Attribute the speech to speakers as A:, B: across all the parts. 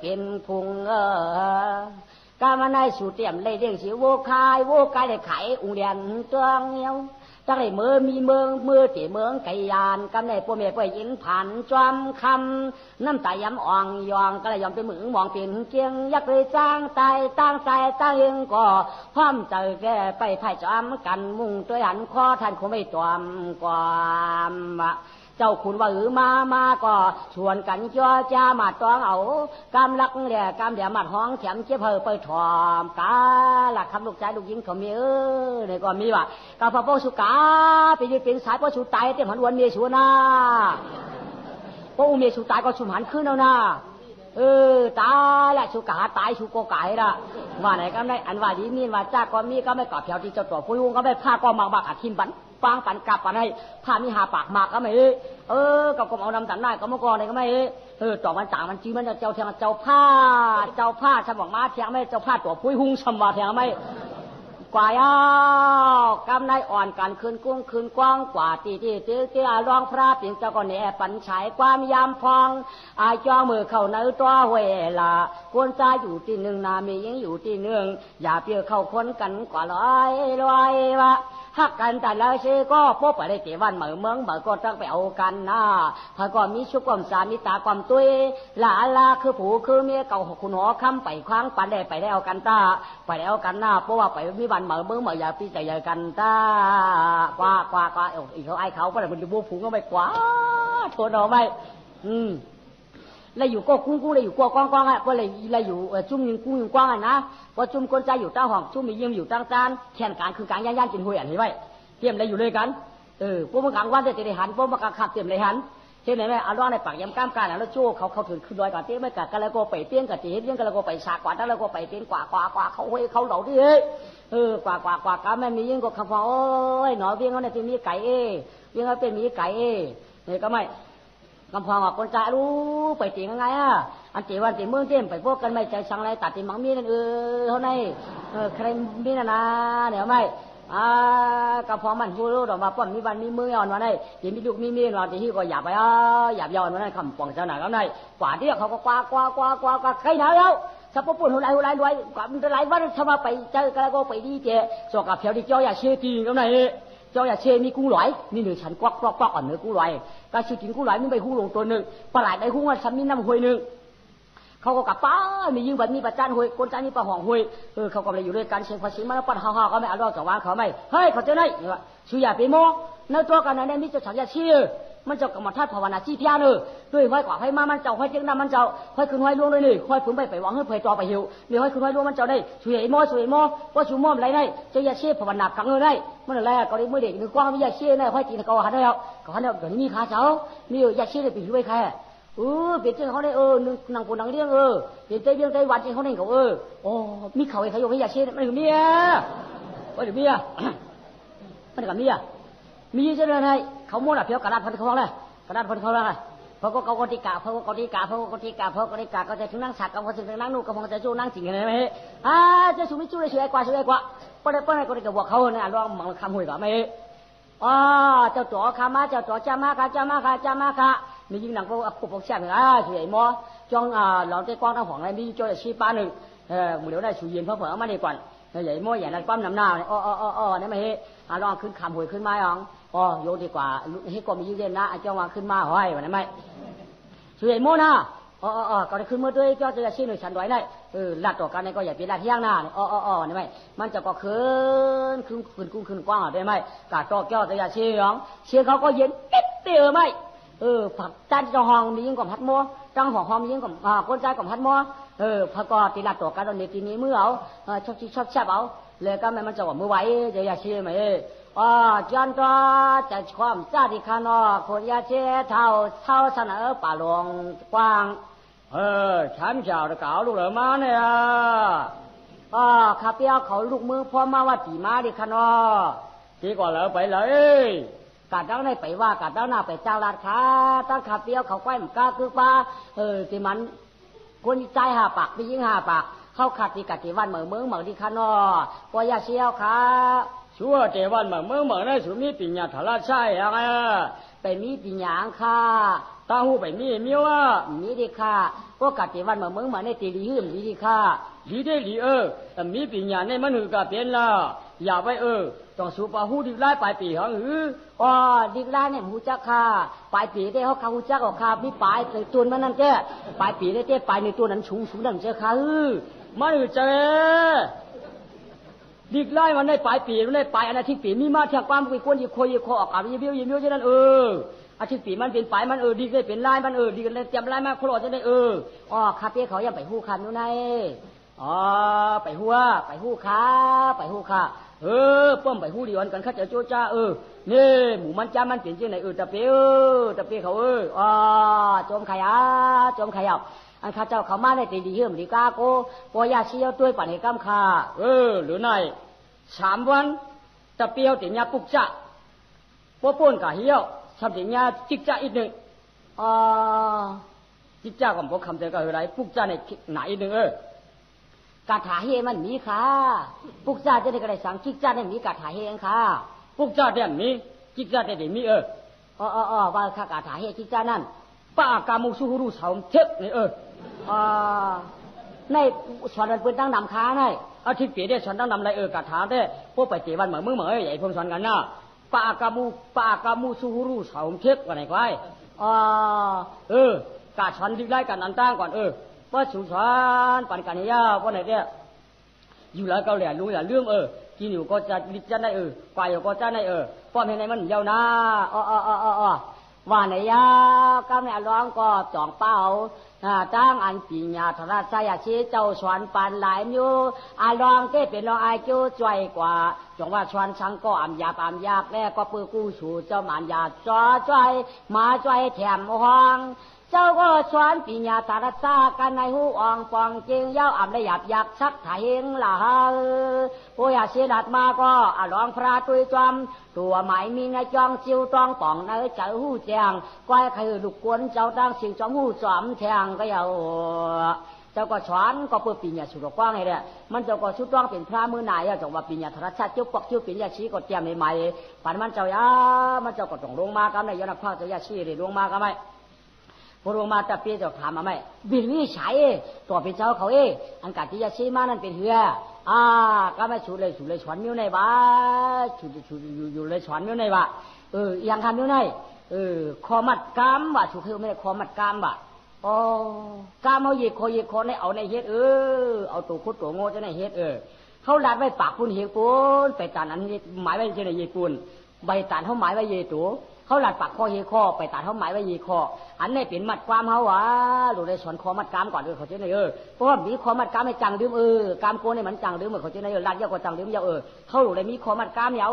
A: เป็นพุงเออกามาในสูเตรียมเลยเด้งสิโวคายโวกายได้ไขอุ้งเรียนตัวเงี้ยวจังได้เมื่อมีเมืองเมื่อตีเมืองไกยานกำในพวกเมียป่วยยินผ่านจอมคำน้ำตาย้ำอ่องยองก็เลยยอมเป็นมือมองเป็นเกียงยักเลยจ้างตายตั้งใจตั้งยังก็พร้อมใจแกไปไผ่จอมกันมุ่งตัวหันคอท่านคงไม่ตอมความ เจ้าคุณว่าอือมามาก็ชวนกันจ่อจ้ามาตองเอากำลักเหลี่ยกำเดียมัดห้องเถียมเจ็บเพอไปถอมกาหลักคำลูกชายลูกยิงเขามีเออนี่ก็มีว่ะกาพระโพสุกาไปยืนเป็นสายพระสุตายเต็มหันวันเมียชัวนาพระอุเมียสุตายก็ชุมหันขึ้นแล้วนะเออตายละสุกาตายสุโกกายละว่าไหนก็ได้อันว่าดีมีว่าจ้าก็มีก็ไม่กอดเพียวที่เจ้าตัวผู้ยุงก็ไม่ผ้าก็มากบักอาทิมบันฟังปันกลับปันให้ผ้ามีหาปากมากก็ไม่ เออกับกเอานำตันได้ก็เมื่อก่อนเลยก็ไม่เออต่อมันต่างมันจีมันเจ้าเทียงเจ้าผ้า เจ้าผ้าฉันบอกมาเทียงไม่เจ้าผ้าตัวพุ้ยหุงสมบัติเทียงไม่กว่าย่ากำในอ่อนกันคืนกุ้งคืนกว้างกว่าตีตีตีตีอารองพระปียงเจ้าก็แหนปันฉายความยามพองอายจอมือเข้าในตัวเวลาควรจะอยู่ที่หนึ่งนามียังอยู่ที่หนึ่งอย่าเปียเข้าคนกันกว่าลอยลอยวะ หักกันแต่แล้วเชก็พบไปได้เจวันเหมือเมืองเหมือก็ต้องไปเอากันนะพอก็มีชุกความสามีตาความตุ้ยลาลาคือผูคือเมียเก่าคุณหัวคำไปคว้างปันได้ไปได้เอากันตาไปได้เอากันนะเพราะว่าไปมีวันเหมือเมืองเหมืออย่าปีใจอย่ากันตากว่ากว่ากว่าอีกเขาไอ้เขาก็เลยมันจะบูผูก็ไม่กว่าโทษเอาไม่อืมแล้วอยู่ก็กุ้งกุ้งเลยอยู่ก็กว้างกว้างอะก็เลยเลยอยู่จุ่ม ยิงกุ้งยิงกว้างอะนะพอจุ่มคนใจอยู่ตั้งห้องจุ่มมียิงอยู่ตั้งจานแข่งการคือการย่านย่านกินหวยอันนี้ไว้เตรียมเลยอยู่เลยกันเออพวกมันกลางวันจะได้หันพวกมันกลางขับเตรียมเลยหันเช่นไหนไหมเอาล่องในปากยำก้ามการแล้วโจ้เขาเขาถึงขึ้นดอยก่อนเตี้ยไม่กัดกันแล้วก็ไปเตี้ยกับจีเตี้ยกันแล้วก็ไปสากกว่าแล้วก็ไปเตี้ยกว่ากว่ากว่าเขาเฮ้ยเขาเหล่าดิเฮ้เออกว่ากว่ากว่ากันไม่มียิ่งก็คำว่าโอ้ยหนอเบี้ยงเขาเนี่ยเป็นมีไก่เอเบี้ยงเขาเป็นมีไก่เอเนี่ยก็ไม่ กำพองว่าคนจ่ารู้ไปตียังไงอะอันตีวันตีเมืองเต็มไปพวกกันไม่ใจชังไรตัดตีมังมีนั่นเออเขาในเออใครมีน่ะนะเนี่ยวไม่อ่ากระพองมันพูดรู้ดอกมาป้อนมีวันมีมืออ่อนวันไหนตีมีลูกมีมียเราตีที่ก็หยาบไปอะหยาบย้อนวันไหนคำปองเจ้าหน้าก็ไหนกว่าที่เขาก็กว่ากว่ากว่ากว่ากว่าใครหนาวแล้วถ้าพวกปุ่นหัวไหลหัวไหลรวยกว่ามันจะไหลวันทำมาไปเจอกันแล้วก็ไปดีเจสกับเพียวที่เจ้าอย่าเชื่อตีก็ไหน เจ้าอย่าเชมีกุ้งหลอยนี่หนึ่งฉันกวักกวักกวักอ่อนเนื้อกุ้งหลอยก็ชื่อกินกุ้งหลอยมันไปหุ้งลงตัวหนึ่งปลาไหลได้หุ้งว่าฉันมีน้ำหวยหนึ่งเขาก็กลับป้ามียิงบัดมีประจานหวยคนจานมีประห่องหวยเออเขาก็เลยอยู่ด้วยกันเชียงภาษีมาแล้วปัดห่าฮ่าก็ไม่เอารอดกับว่าเขาไม่เฮ้ยเขาเจ้าไหนเนี่ยชื่อย่าไปโม้ในตัวกันนั้นมีเจ้าฉันยาเชื่อ มันเจ้ากรรมท่าภาวนาจี้พิยาเนอด้วยห้อยกว่าห้อยมามันเจ้าห้อยเจ้าน้ำมันเจ้าห้อยคืนห้อยล่วงเลยนี่ห้อยฝืนไปไปวังให้เผยต่อไปหิวมีห้อยคืนห้อยล่วงมันเจ้าได้ช่วยไอ้ม่ช่วยไอ้ม่ว่าชูม่อะไรได้จ้าอย่าเชื่อภาวนาขังเงินได้มันอะไรก็ได้เมื่อเด็กนึกกว้างไม่ยาเชื่อได้ห้อยตีนเขาหันได้แล้วเขาหันได้วเดี๋ยวนี้มีขาเจ้ามีย่าเชื่อได้ไปหิวไปใครเออเปลี่ยนใจเขาได้เออนังปูนังเลี้ยงเออเปลี่ยนใจเลี้ยงใจวันใจเขาได้เขาเออโอ้มีเขาไอ้เขาอยู่ไม่อยากเชื่อมันถึงเมียว่าถึงเมียมันกับเมียมีเจ้าเรื่องไง เขาโม่ละเพียวกระดาษพันเขาเลยกระดาษพันเขาเลยพอก็เขากติกาเพอก็กติกาเพอก็กติกาเพอกติกาก็จะถึงนั่งสักก็จะถึงนั่งนู่นก็คงจะจู้นั่งจริงกันไหมอ่าจะชูมิจู้เลยช่วยกว่าช่วยกว่าเปนปนก็ได้กับบอกเขาเนี่ยลองมังคำหวยก็ไหมอ๋อเจ้าตัวขามาเจ้าตัวจ้ามาค่ะจ้ามาค่ะจ้ามาค่ะมียิงหนังพวกพวกเสียงอะช่วยมอจ้องอ่าหลองเต้กว้างทั้งห่วงอะไรมีจ้อยชี้ป้าหนึ่งเออหมือเดี๋ยวได้ชูเย็นเพราะเผื่อมาดีกว่าใหญ่ม่ใหญ่นั่นปั้มน้ำหน้าเนี่ยอ๋ออ๋ออ๋อเนี่ยไม่เฮ้อ่าลองขึ้นคำหวยขึ้นไม้อ๋อง อ๋อโยดีกว่าให้ก็มียืนนะเจ้าว่าขึ้นมาห้อยวันนั้นไม่ช่วยโมนะอ๋ออ๋อก็ได้ขึ้นมาด้วยเจ้าจะชี้หน่วยฉันไว้ได้เออลัดต่อกันในก็อย่าเป็นลัดเที่ยงหน้าอ๋ออ๋ออ๋อนี่ไม่มันจะก็ขึ้นขึ้นขึ้นกุ้งขึ้นกว้างได้ไหมกาดต่อแก้วจะย่าชี้หรองเชียงเขาก็เย็นเป๊ะเตี้ยไหมเออผักจานจะห้องมียิ่งกว่าพัดมัวจังหองหอมียิ่งกว่าอ่าก้นใจกว่าพัดมัวเออพระก็ตีลัดต่อกันตอนนี้ทีนี้มือเอาชอบชอบแซ่บเอาเลยก็มันจะว่ามือไหวจะอย่าชี้ไหม อ๋อจันทร์จะความจาที่ขานอคนยาเจ้เท่าเท่าเสนอป่าหลวงกว้าง
B: เออฉันจะเอาเก่าวลูกเหลือมาเนี่ย
A: อ๋อข้าเปียวเขาลูกมือพ่อมาว่าตีมาดิขานอ
B: ที่ก่อนเหลือไปเลย
A: กาดเจ้าในไปว่ากาดเจ้าหน้าไปจ้างลาดขาตั้งข้าเปียวเขาไว้มกล้าคือป้าเออที่มันคนใจหาปากไปยิงหาปาก เข้าขัดที่กัดที่วันเหมือเมืองเหมือดิขานอปอยาเชียวค่ะ
B: ชัวเจวันเหมือนเมื่อเหมือนในสุมีปิญญาทลาใช่ยังไง
A: ไปมีปีหยาค่ะ
B: ตาหูไปมีมียวอะ
A: มีดีค่ะพวกกัดตีวันเหมือนมึงเหมือนในตีดีหื้มมีดีค่ะ
B: ดีได้ดีเออแต่มีปัญญาในมันหือกะเปลี่ยนละอย่าไปเออต้องสูปาหูดีไล่ไปปีหังหือ
A: อ๋อดิกล้เนี่ยหูจักค่ะปลายปีได้เขาเขาหูจักออกค่ะมีปลายเลยตัวมันนั่นแก่ปลายปีได้เต้ปลายในตัวนั้นชุงชุงนั่นเจ้าค่ะฮือ
B: มันหือเจ ดีไล่มันได้ปลายปีมันได้ปลายอันอาทิตย์ปีมีมาเทียงความกุยกวนยีโคยีโคออกกับยีเบี้ยวยีเบี้ยวฉะนั้นเอออาทิตย์ปีมันเป็นปลายมันเออดีได้เป็นลายมันเออดีกันได้เตรียมลายมาโคลอจะได้เออ
A: อ๋อคาเป้เขายังไปหู้คันอยู่ใน
B: อ๋อไปหัว
A: ไปหู้ค่ะไปหู้ค่ะ
B: เออป้อมไปหู้ดีวันกันข้าจะโจจ้าเออนี่หมูมันจ้ามันเปลี่ยนชื่อไหนเออตะเปียวตะเปียเขาเออ
A: อ๋อโจมขยะโจมขยะ อันข้าเจ้าเขามาในตีดีเฮิมดีกาโกปอยาเชียวด้วยปันเหกำคา
B: เออ หรือไหนสามวันตะเปียวเตียญาปุกจ้าป้อป้นกะเฮียวทำเตียญาจิกจ้าอีกหนึ่ง
A: อ๋อ
B: จิกจ้าของพวกคำเจอก็คืออะไรปุกจ้าในไหนอีกหนึ่งเออกา
A: ถาเฮมันมีค่ะปุกจ้าจะได้กระไรสังกิกจ้าได้มีกาถาเฮงค่ะ
B: ปุกจ้าเด่นมีจิกจ้าเด่นมีเออ
A: อ๋ออ๋ออ๋อว่าข้ากาถาเฮกิกจ้านั่น
B: ป้ากามุสุฮุรุสาวเทปนี่เออ
A: อ๋อในสอนมันปืนตั้งนำค้าใน
B: อาทิตย์ปีได้ฉันตั้งนำไรเออกระถาได้พวกไปเจวันเหมือนมึงเหมือใหญ่พงสอนกันนะป้ากามุป้ากามุสุฮุรุสาวเทปกันไหนก็ไอ้
A: อ๋อ
B: เออกาชันที่ไล่กันอันตั้งก่อนเออว่าสุสานปันกันยาว่าไหนเนี่ยอยู่แล้วเกาเหลี่ยลุงอย่าลืมเออกินอยู่ก็จะลิจันได้เออไปอยู่ก็จะได้เออป้อมเห็นไหนมันเยาวนะ
A: อ๋ออ๋ออ๋ออ๋อว่าไหนยาก้าวเนี่ร้องก็จ่องเปล่า ตั้งอันปีญาธราชายาชีเจ้าสวนปันหลายอยู่อาลองเก้เป็นรองอายกิ้จ่อยกว่าจงว่าชวนชังก็อ่ำยาบอ่ำยากแน่ก็ปื้อกู้ชูเจ้าหมานยาจ้อจ้อยมาจ้อยแถมห้องเจ้าก็ชวนปีญาตารัซากันในหูอ่องปองเจงเย้าอ่ำได้หยาบยักชักไถงละฮะผู้อยากเสียดัดมาก็อาลองพระตุยจอมตัวหมายมีในจองจิวตองป่องในเจ้าหูแจงก้อยคือลูกกวนเจ้าตั้งสิ่งจอมหูจอมแทงก็เอาเจ้าก็ชวนก็เปิดปีญญาสุรกว้างไงเนี่ยมันเจ้าก็ชุดต้องเป็นพระมือไหนอะจังว่าปีญญาธรชาติเจ้าปอกเจ้าปีญาชีก็เตรียมใหม่ๆปันมันเจ้ายามันเจ้าก็ต้องลงมากันในยอดพระเจ้ายาชีเลยลงมากันไหมพระองมาตะเปียจะถามมาไหมบินนี่ใช้ตัวเป็นเจ้าเขาเออันกัดที่จะซีมานั่นเป็นเหืออ่าก็ไม่ฉุดเลยฉุดเลยฉวนมิ้วในบ้าฉุดฉุดอยู่อยู่เลยฉวนมิ้วในบ้าเออยังทำมิ้วในเออคอมัดกามบ่ฉุดคือไม่ได้คอมัดกามบ่ โอ้กามเอาหยียดคอเหยียดคอในเอาในเฮ็ดเออเอาตัวคุดตัวโง่จะในเฮ็ดเออเขาลัดไว้ปากปุนเฮียปูนไปตานอันนี้หมายไว้จะในเฮียปูนใบตานเขาหมายไว้เยตัวเขาหลัดปากคอเฮคอไปตัดเขาหมายไว้ยีคออันนี้เป็นมัดความเขาวะหลุดได้สอนคอมัดกามก่อนเออเขาเจ้าเนเออเพราะว่ามีคอมัดกามให้จังดื่มเออกามโกนเนี่ยมันจังดื่มเหมือนเขาเจ้าเนเออลัดเยอะกว่าจังดื่มเยอะเออเขาหลุดได้มีคอมัดกามยาว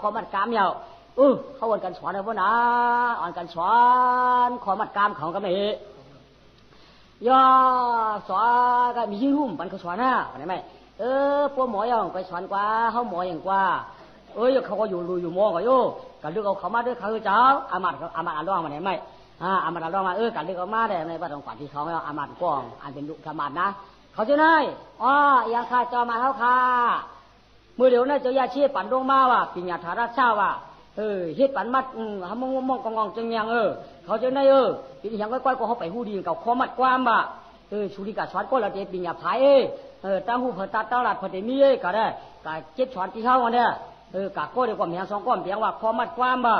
A: คอมัดกามยาวเออเขาอ่อนกันสอนเลยพ่อนะอ่อนกันสอนคอมัดกามของก็ไม่เฮย่ อสอนก็มีรุ่มปันเขาสอนนะเห็นไหมเออพวกหมออย่างไปสอนกว่าเขาหมออย่างกว่า เอ้ยเขาก็อยู่รูอยู่มองก็โยกันเลึกเอาเขามาด้วยเขาเจ้าอามัดอามัดอาล่องมาไหนไหมอ่าอามัดอาล่องมาเออกันลึกเอามาได้ในบ้านตรงกว่าที่เขาเอาอามัดกองอันเป็นลูกธรรมัดนะเขาจะได้อ๋อยังข้าจอมาเขาค่ะเมื่อเดี๋ยวนั้นเจ้ายาชีปั่นลงมาว่ะปิญญาธาราชาว่ะ เออเฮ็ดปันมัดอืมหามงมองกองกองจังยังเออเขาจะได้เออปีนี้ยังก้อยๆก็เขาไปหูดีกับข้อมัดความว่ะเออชุริกาสอนก็เราเดปิญญาภายเอเออตั้งหูเผตัดตั้งหลัดเผตมีเอก็ได้ก็เจ็ดสอนที่เขาวันเนี้ยเออกะก็เดียวกว่าเมียสองก้อนเพียงว่าคอมัดความบ่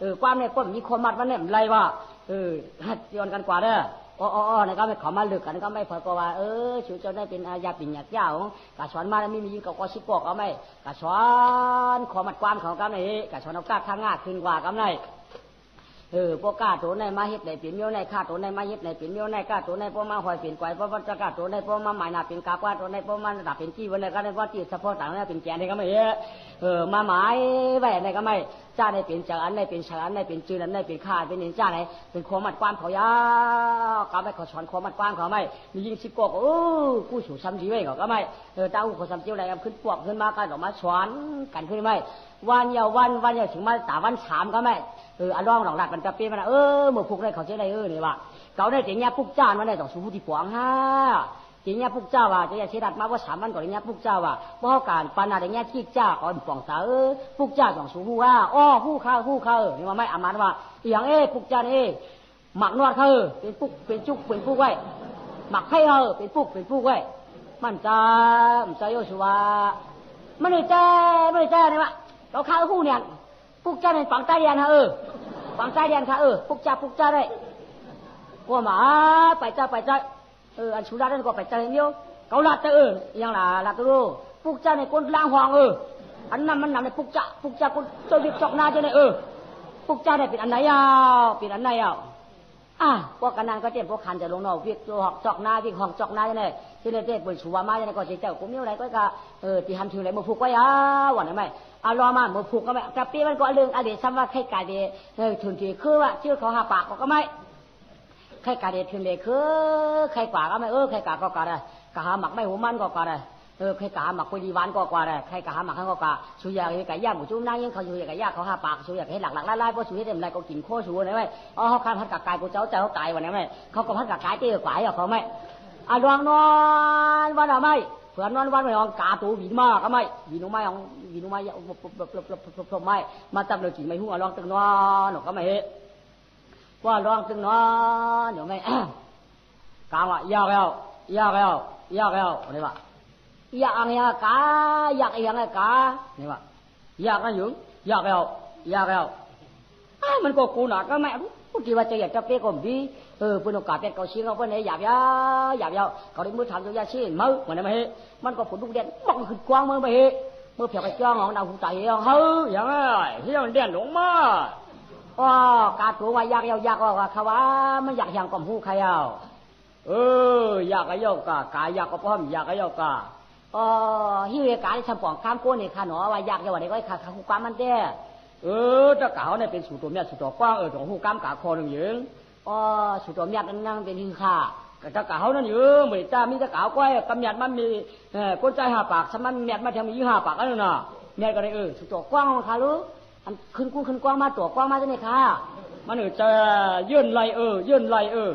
A: เออความเนี่ยก็มีคอมัดวันเนี่ยไรว่าเออฮัดย้อนกันกว่าเด้อ อ๋ออ๋อในก็ไม่ขอมาลึกกันก็ไม่พอก็ว่าเออชูเจ้าได้เป็นอาญาปิญญาเจ้ากะชอนมาแล้วไม่มีก็ก็ชิปอกเอาไม่กะชอนขอมัดความของกำไหนกะชอนเอาก้าข้างงาขึ้นกว่ากำไหน เออพวกกาตัวในมาเฮ็ดในเปลี่ยนเมียวในข้าตัวในมาเฮ็ดในเปลี่ยนเมียวในกาตัวในพวกมาหอยเปลี่ยนไกวพวกจะกาตัวในพวกมาหมายหนาเป็นกาว่าตัวในพวกมาดับเป็นกี้วันในก็ในพว่าจีเฉพาะต่างในเป็นแกนในก็ไม่เอะเออมาหมายไว้ในก็ไม่จ้าในเป็นจังอันในเป็นฉอันในเป็นจืนอันในเป็นข้าเป็นนินจ้าในเป็นความมัดความเขายาวก็ไม่เขาสอนความมัดความเขาไม่มียิงสิบกอกโอ้กู้สู่ซ้ำดีไว้เขาก็ไม่เออตาอู้เขาซ้ำเจียวอะไรกันขึ้นปวกขึ้นมากันออกมาสอนกันขึ้นไม่ วันเยาวันวันเยาถึงมาตาวันสามก็ไม่เอออาร้องหลอกหลักกันจะเปี้ยมันเออเมื่อพุกได้เขาเจ๊ได้เออเนี่ยว่าเขาได้เจียพุกจ้านมาได้ต้องสู้ที่ปวงฮะเจียพุกเจ้าว่าจะเสียดัดมาว่าสามวันก่อนเนี้ยพุกเจ้าว่าเพราะการปานาเนี้ยที่เจ้าก่อนปองสาเออพุกเจ้าต้องสู้ฮู้ว่าอ้อฮู้ข้าวฮู้ข้าวนี่ว่าไม่อามันว่าอย่างเอ้พุกเจ้าเอ้หมักนวดเขาเออเป็นปุกเป็นจุกเป็นปุกไว้หมักให้เขาเออเป็นปุกเป็นปุกไว้มันจะมันจะโยชัวมันเลยแจ้มันเลยแจ้เนี่ยวะ เราข้าวคู่เนี่ยปุกจ้าในฝั่งใต้เดียนฮะเออฝั่งใต้เดียนค่ะเออปุกจ้าปุกจ้าได้พวกหมาไปจ้าไปจ้าเอออันชูรานั่นก็ไปจ้าเดียวเขาลัดเออยังล่ะลัดตัวปุกจ้าในก้นล่างหวางเอออันนั้นมันนำในปุกจ้าปุกจ้าคนเจ้าดิบจอกหน้าเจ้าในเออปุกจ้าได้เป็นอันไหนอะเป็นอันไหนอะอะพวกกันนั้นก็เจ็บพวกคันจะลงนอกวิ่งหอกจอกหน้าวิ่งหอกจอกหน้าเนี่ยที่เนี่ยเจ็บปวดชัวมาเนี่ยก็เจ้ากูมีอะไรก็กะเออที่ทำถึงอะไรมาผูกไว้อะวันนี้ไม่ อะรอมามาผูกก็ไม่กะปีมันก็เรื่องอะไรซ้ำว่าใครกาเดเออถึงทีคือว่าชื่อเขาหาปากก็ไม่ใครกาเดถึงเลยคือใครกว่าก็ไม่เออใครกาก็กาได้กะหาหมักไม่หัวมันก็กาได้เออใครกาหมักกุยวันก็กว่าได้ใครกาหาหมักข้างก็กาชูยาไก่ย่างหมูจุ้มนั่งยังเขาอยู่ไก่ย่างเขาหาปากชูยาให้หลักหลักไล่ไล่เพราะชูให้เต็มไรก็กินโคชูนะไม่อ๋อเขาข้ามพัดกับกายกูเจ้าใจเขาตายวันนี้ไม่เขาก็พัดกับกายเตี้ยกว่าเขาไม่อะดวงนอนวันอะไรไม่ เผื่อนอนวันไม่ออกกาตูวินมากก็ไม่วินไม่ออกวินไม่ปลบบบบบไม่มาจับเลยกินไม่หัวลองตึงนอนหนูก็ไม่เห็นว่าลองตึงนอนเดี๋ยวไม่กาว่ายากแล้วยากแล้วยากแล้วนี่ว่าอยากอยากกาอยากอย่างไรกานี่ว่าอยากกันอยู่อยากแล้วอยากแล้วมันก็กูหนักก็ไม่พู ดที่ว่าจะอยากจะเป๊กก็ดีเออเพื่อนโอกาสเป็นเกาชิงเขาเพื่อนเนี่ยอยากยาอยากยาเขาได้มือทำตัวยาชีนมือเหมือนไม่เฮมันก็ผลลูกเด่นบังขึ้นกว้างมือไม่เฮมือเพียงไปจ้องของดาวหูใจเฮ้ยอย่างไรที่มันเด่นหลงมาอ๋อกาตัวว่ายากยาอยากว่าเขาว่ามันอยากอย่างกอมหูใครเอาเอออยากก็ยกกากายอยากก็พร้อมอยากก็ยกกาอ๋อฮิวเอกาที่ทำปองข้ามโก้นี่ยค่ะหนอว่าอยากจะว่าได้ก็ขาขาคู่ความมันเด้ เออถ้าเก่าเนี่ยเป็นสูตรตัวเมียสูตรตัวกว้างเออตัวหูกามกาคอหนึ่งยิงอ๋อสูตรตัวเมียนั่นนั่งเป็นคือค่ะก็ถ้าเก่านั่นอยู่ไม่จ้ามีถ้าเก่าก้อยกำเนียดมันมีเออก้นใจห้าปากสมันเมียดมาทำมีห้าปากอันนั้นน่ะเมียดก็ได้เออสูตรตัวกว้างค่ะรู้อันขึ้นกู้ขึ้นกว้างมาตัวกว้างมาจะไหนค่ะมันเออจะยื่นไหลเออยื่นไหลเออ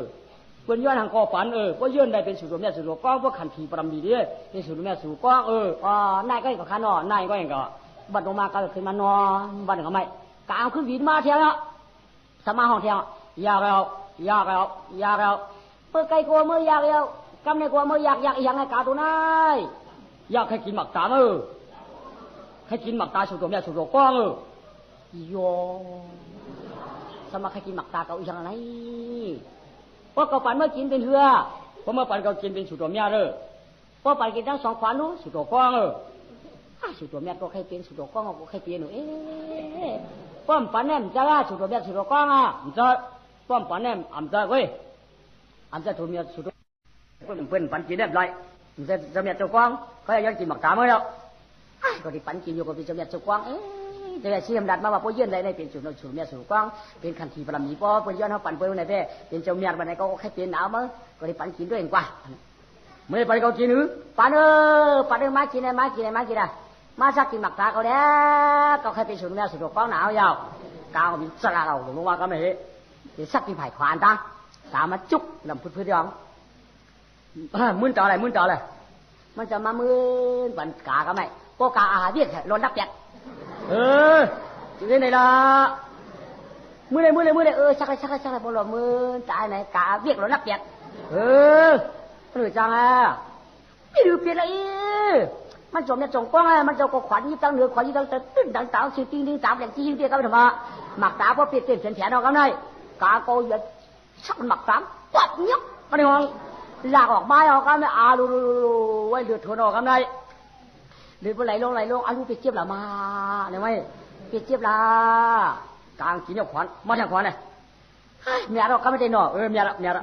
A: เปิ้นย้อนทางกอฝันเออว่าย้อนได้เป็นสูตรแม่สูตรก้องว่าขันทีปรำดีเด้เป็นสูตรแม่สูตรก้องเอออ๋อนายก็ยังก็ขันนอนายก็ยังก็บั บัดลงมาก็ขึ้นมานอนบัดก็ไม่กเอาขึ้นวินมาเที่ยวสมาห้องเที่ยวยากแล้วอยากแล้วอยากแล้วเปิดไก่กลัวมือยากแล้วกำในกลัวมือยากอยากอยังไงกาตัวนายอยากให้กินหมักตาเออให้กินหมักตาสูตรแม่สูตรก้องเออโยสมาให้กินหมักตาเกาอีกอย่างไรเพราะเขาปันเมื่อกินเป็นเหือเพราะเมื่อปันเขากินเป็นสุดตัวเมียเลยเพราะปันกินทั้งสองขวานู้สุดตัวกว้างเออสุดตัวเมียก็ใครเป็นสุดตัวกว้างเออ มปั่นแนมจะว่าสุดตัวเมียสุดตัวกว้างอ่ะมันจะป้อมปั่นแนมอ่ำจะเว้ยอ่ำจะตัวเมียสุดตัวเพื่อนเพื่อนปั่นกินได้ไรมันจะตัวเมียตัวกว้างเขาจะย้อนกินหมักตาเมื่อแล้วก็ที่ปั่นกินอยู่ก็เป็นตัวเมียตัวกว้างเอ๊ะ จะได้ชี้มดัดมาว่าพวกยื่นได้ในเป็นสูตรสูตรเมียสูตรกว้างเป็นขันทีปรมีป้อเปิ้นย้อนเขาปั่นเปิ้นในเป้เป็นเจ้าเมียวันไหนก็แค่เปลี่ยนหนาวมั้งก็ได้ปั่นกินด้วยเองกว่าไม่ได้ปั่นเขากินหรือปั่นเออปั่นเออมากินไอ้มากินไอ้มากินอ่ะมาสักกินหมักตาเขาแล้วก็แค่เป็นสูตรเมียสูตรกว้างหนาวยาวกาวมีสละเราลงมาก็ไม่เห็นเดี๋ยวสักกินไผ่ขวานตาสามาจุกลำพุดพื้นยองมึนต่ออะ ไรมึนต่ออะไรมันจะมามึนปั่นกาก็ไม่พวกกาอาหารเวียดร้อนดับแยกเอออยู่ที่ไหนล่ะมือเลยมือเลยมือเลยเออชักเลยชักเลยชักเลยพวกเรา มันจมเนี่ยจงกว้างอะมันจะก็ขวัญยี่ตั้งเหนือขวัญยี่ตั้งแต่ตึ้งดังเต่าสิติ้งติ้งสามแหลงที่ยิ่งเตี้ยก็ธรรมะหมักตาพอเปลี่ยนเต็มเสียนแผลเราก็ได้กาโกยชักหมักสามปัดเนี้ยมันในห้องหลากออกไม้ออกกันไม่อาลูลูลูไว้เดือดทนออกกันได้เดือดไหลลงไหลลงอาลูไปเจี๊ยบละมาเนี่ยไหมไปเจี๊ยบละกลางกินเนี่ยขวัญมาทางขวัญเนี่ยเมียเราก็ไม่ได้หนอเออเมียเราเมียเรา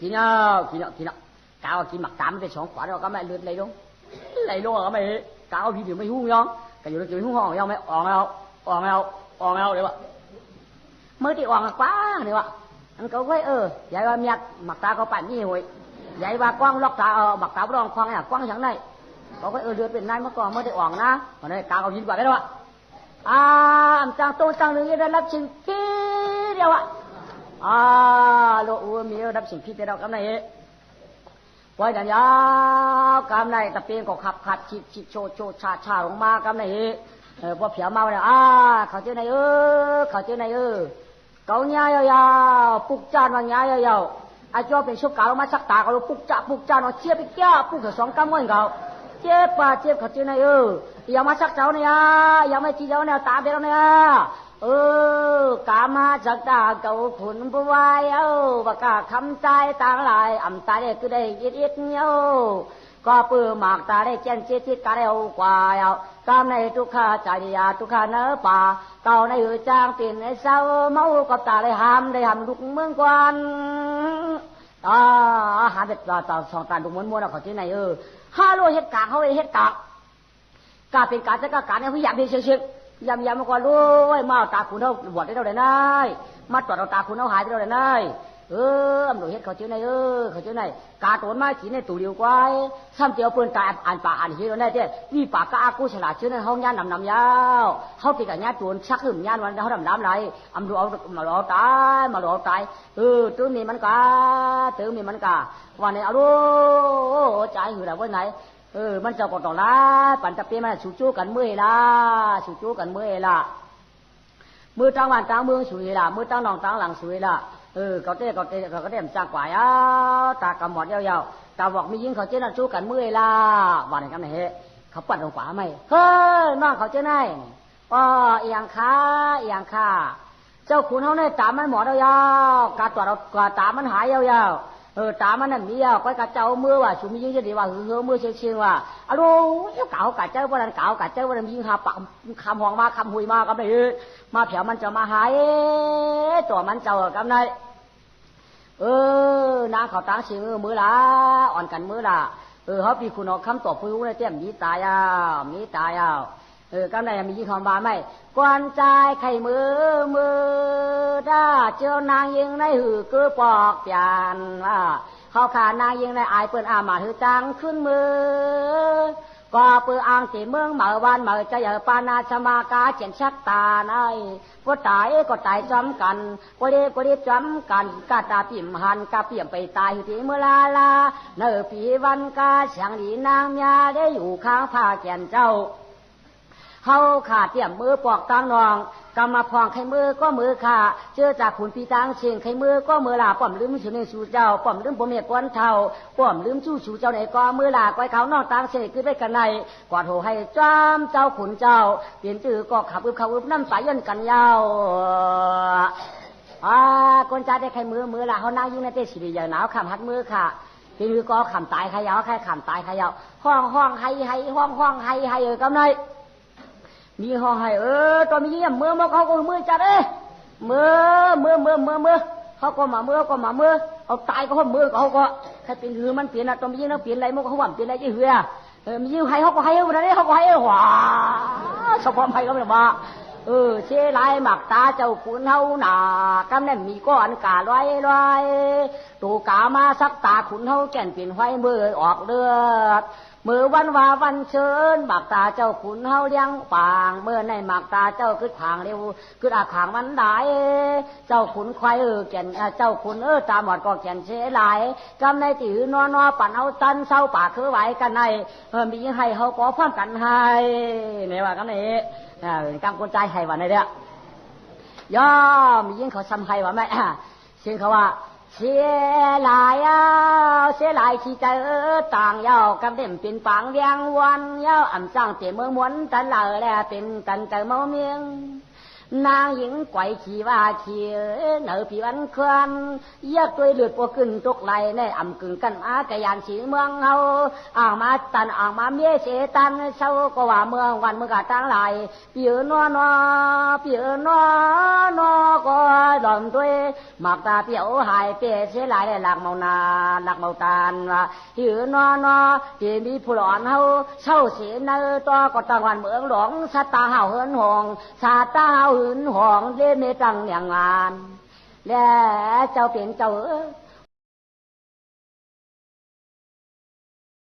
A: กินอะกินอะกินอะกาวกินหมักสามมันจะองขวานก็ไม่เลือดไหลลงไหลลงก็ไม่กาวพี่เดี๋ยวไม่หุ้งยองก็อยู่ด้วยกันหุ้งห้องยองไม่ออกแล้วออกแล้วออกแล้วเลยวะเมื่อที่ออกกว้างเลยวะมันก็เว้ยเออยายว่าเมียหมักตาเขาปั่นนี่หวยยายว่ากว้างล็อกตาเออหมักตาลองฟังเนี่ยกว้างอย่างไรเขาก็เออเลือดเป็นนายเมื่อก่อนเมื่อที่ออกนะตอนนี้กาวเอายินกว่าได้แล้ววะอ่าอันจังโตจางหนึ่งได้รับชิงที่เดียวอะ အာလို့ဦးမြေရပ်ရှင်ဖြစ်တဲ့တော့ကမ္မနဲ့ဝိုင်းတယ်ယောကမ္မနဲ့တပင်းကိုခပ်ခပ်ချစ်ချစ်ချိုချိုချာချာလုံးမကမ္မနဲ့เออพอเผียวมาเลยอ้าเขาเจอไหนเออเขาเจอไหนเออเกาหน้ายาวๆปุกจานวันยายาวๆอาจอเป็นชุกกาวมาสักตาเขาปุกจะปุกจาเนาะเชียบไปแก้ปุกสองกำเงินเขาเจ็บปะเจ็บเขาเจอไหนเอออย่ามาสักเจ้าเนี่ยอย่ามาจี้เจ้าเนี่ยตาเดียวเนี่ยเออ กามาจักตาเก่าขุนบวายเอาบกาคำใจต่างหลายอ่ำตาได้คืได้ยิดยิดเงี้ยวก็ปื้อหมากตาได้เจนชิดชิดกาได้เอากว่าเอากามในทุกขาจาริยาทุกขาเนื้อป่าเก่าในหือจางปีนในเศร้าเมากับตาได้ห้ามได้ห้ามลุกเมืองกวนอ่าหาเด็ดต่อสองตาดูม้วนม้วนเอาขอที่ไหนเออห้าโลเฮ็ดกาเขาเฮ็ดกากาเป็นกาจะกาการเนี่ยพยายามเป็นเชิง ยำยำมาก่อนรู้ว่ามาตาคุณเขาบวชได้เท่าไหร่นายมาตรวจเอาตาคุณเขาหายได้เท่าไหร่นาย ừ ông đồ hết เขาชื่อ này ơ เขาชื่อ này cá tốn mai chỉ này tủ liều quay xăm tiêu bươn tại ăn bà ăn hiếu này thế vì bà cá aku sẽ là ชื่อ này không nhan nằm nằm nhau không thì cả nhà tuôn sắc hửm nhan วันเขา đầm đám lại ông đồ mà lo tái mà lo tái ừ tứ mi มันกาต ứ mi มันกาวันนี้เอาดูใจหือแล้ววันไหน เออ มันจะกดต่อละปั่นตะเปียมันชูจู้กันเมื่อยละชูจู้กันเมื่อยละมือตั้งวันตั้งเมืองสวยละมือตั้งนองตั้งหลังสวยละ ừ có thể có thể có thể trang quả á ta cầm mọt yao yao ta บอกมียิงเขาเจ้าชู้กันเมื่อยละวันนี้กันไหนเขาปัดลงขวาไหมเฮ้ยน้องเขาเจ้าไหนอ๋อเอียงขาเอียงขาเจ้าขุนเขาเนี่ยตามันหมอดยาวกาตัวเรากาตามันหายยาว เออตามันนั่นมียาวก้อยกาเจ้าเมื่อว่าชูมียิงจะดีว่าหือเมื่อเชียงเชียงว่าอะโหเก่ากาเจ้าวันนั้นเก่ากาเจ้าวันนั้นยิงหาปักคำหองมาคำหุยมากับไหนมาเผียวมันจะมาหายตัวมันเจ้ากับไหนเออนางเขาตั้งชิงมือละอ่อนกันมือละเออเขาปีคุณเอาคำตอบพูดเลยเต็มมีตายาวมีตายเออกำไรมียี่ห้อบาไหมกวนใจไข่มือมือถ้าเจ้านางยิงในหือกื เอปอกเปียนว่าเขาขานางยิงในอายเปิ้นอามาหือจังขึ้นมือก็เปืออ่างตีเมืองเหมือวันเหมือจะอย่าปานาชมากาเจียนชักตาในก็ตายก็ตายจำกันก็เรียก็เรียจำกันกาตาปิ่มหันกาเปี่ยมไปตายที่เมื่อลาลาเนอปีวันกาเสียงดีนางยาได้อยู่ข้างผ้าแก่นเจ้า เฮาขาดเตี่ยมมือปอกตังนองกำมาพองไข่มือก็มือขาเจอจากขุนปีตังเชียงไข่มือก็มือลาป้อมลืมสุนสูเจ้าป้อมลืมบ่เมียกวนเท่าป้อมลืมชู้สูเจ้าไหนก็มือลาก้อยเขานอกตังเสกคือไปกันในกวาดโหให้จ้ามเจ้าขุนเจ้า เปลี่ยนจื่อก็ขับอึบขับอึบน้ำสายยันกันยาวอ่าคนจ้าได้ไข่มือมือลาเขานั่งยิ่งในเตสิริยาหนาวขำหัดมือค่ะทีนี้ก็ขำตายขยาวใครขำตายขยาวห้องห้องให้ให้ห้องห้องให้ให้เออกำไน มีห้องให้เออตอนมีเยี่ยมมือมาเขาก็มือจัดเอ้มือมือมือมือมือเขาก็มามือก็มามือเอาตายก็เขามือเขาก็ใครเป็นหือมันเปลี่ยนอะตอนมีเยี่ยมเปลี่ยนอะไรมันก็เขาหวั่นเปลี่ยนอะไรยี่เหือเออมีเยี่ยมให้เขาก็ให้เออวันนี้เขาก็ให้เออว้าสปอมให้ก็ไม่มาเออเชลายหมักตาเจ้าคุณเฮาหนากำเนี่ยมีก้อนกาลอยลอยตูกามาสักตาขุนเฮาแก่นเปลี่ยนไฟมือออกเลือด มื่อวันวาวันเชิญหมากตาเจ้าขุนเฮาเลี้ยงปางเมื่อในหมากตาเจ้าคือผางเร็วคืออาขางวันหลายเจ้าขุนควายเออเก่นเจ้าขุนเออตาหมอดก็เก่นเสียหลายกำในจื้อนอนอปันเอาตันเศร้าปากคือไหวกันในเออมีให้เฮาขอความกันให้เนี่ว่ากันนี่กำกุญใจให้วันนี้เด้อย่อมียิ่งเขาทำให้ว่าไหมเช่นเขาว่า 写来呀，写来起在当要跟人边帮两万要，俺上这么稳，咱来了边咱这么命。 ตันเศร้าก็ว่าเมืองวันเมืองกาตั้งไหลเปียนอนอเปียนอนอก็หล่อมตัวหมากตาเปียวหายเปียเสียหลายหลักเมานาหลักเมาตานว่าเปียนอนอเปียมีผู้หลอนเฮาเศร้าเสียเนื้อตัวก็ตั้งเมืองหลวงสตาเฮาเฮินหงสตาเฮาหืนหองเล่เมตังอย่างงาน แล้วเจ้าเป็นเจ้า